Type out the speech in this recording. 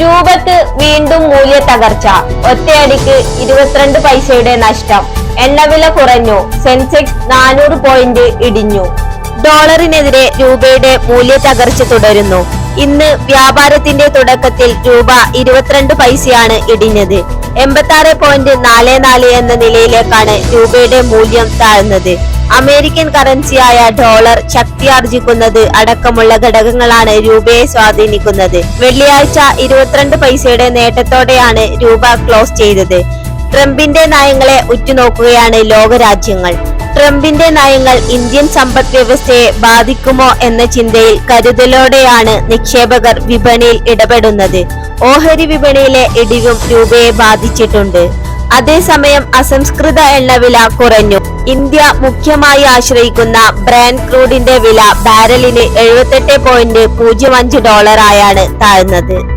രൂപക്ക് വീണ്ടും മൂല്യ തകർച്ച. ഒറ്റയടിക്ക് ഇരുപത്തിരണ്ട് പൈസയുടെ നഷ്ടം. എണ്ണവില കുറഞ്ഞു. സെൻസെക്സ് നാനൂറ് പോയിന്റ് ഇടിഞ്ഞു. ഡോളറിനെതിരെ രൂപയുടെ മൂല്യ തകർച്ച തുടരുന്നു. ഇന്ന് വ്യാപാരത്തിന്റെ തുടക്കത്തിൽ രൂപ ഇരുപത്തിരണ്ട് പൈസയാണ് ഇടിഞ്ഞത്. എൺപത്തി ആറ് പോയിന്റ് നാല് നാല് എന്ന നിലയിലേക്കാണ് രൂപയുടെ മൂല്യം താഴ്ന്നത്. അമേരിക്കൻ കറൻസിയായ ഡോളർ ശക്തിയാർജിക്കുന്നത് അടക്കമുള്ള ഘടകങ്ങളാണ് രൂപയെ സ്വാധീനിക്കുന്നത്. വെള്ളിയാഴ്ച ഇരുപത്തിരണ്ട് പൈസയുടെ നേട്ടത്തോടെയാണ് രൂപ ക്ലോസ് ചെയ്തത്. ട്രംപിന്റെ നയങ്ങളെ ഉറ്റുനോക്കുകയാണ് ലോകരാജ്യങ്ങൾ. ട്രംപിന്റെ നയങ്ങൾ ഇന്ത്യൻ സമ്പദ് വ്യവസ്ഥയെ ബാധിക്കുമോ എന്ന ചിന്തയിൽ കരുതലോടെയാണ് നിക്ഷേപകർ വിപണിയിൽ ഇടപെടുന്നത്. ഓഹരി വിപണിയിലെ ഇടിവും രൂപയെ ബാധിച്ചിട്ടുണ്ട്. അതേസമയം അസംസ്കൃത എണ്ണവില കുറഞ്ഞു. ഇന്ത്യ മുഖ്യമായി ആശ്രയിക്കുന്ന ബ്രാൻഡ് ക്രൂഡിന്റെ വില ബാരലിന് എഴുപത്തെട്ട് പോയിന്റ് പൂജ്യം അഞ്ച് ഡോളറായാണ് താഴ്ന്നത്.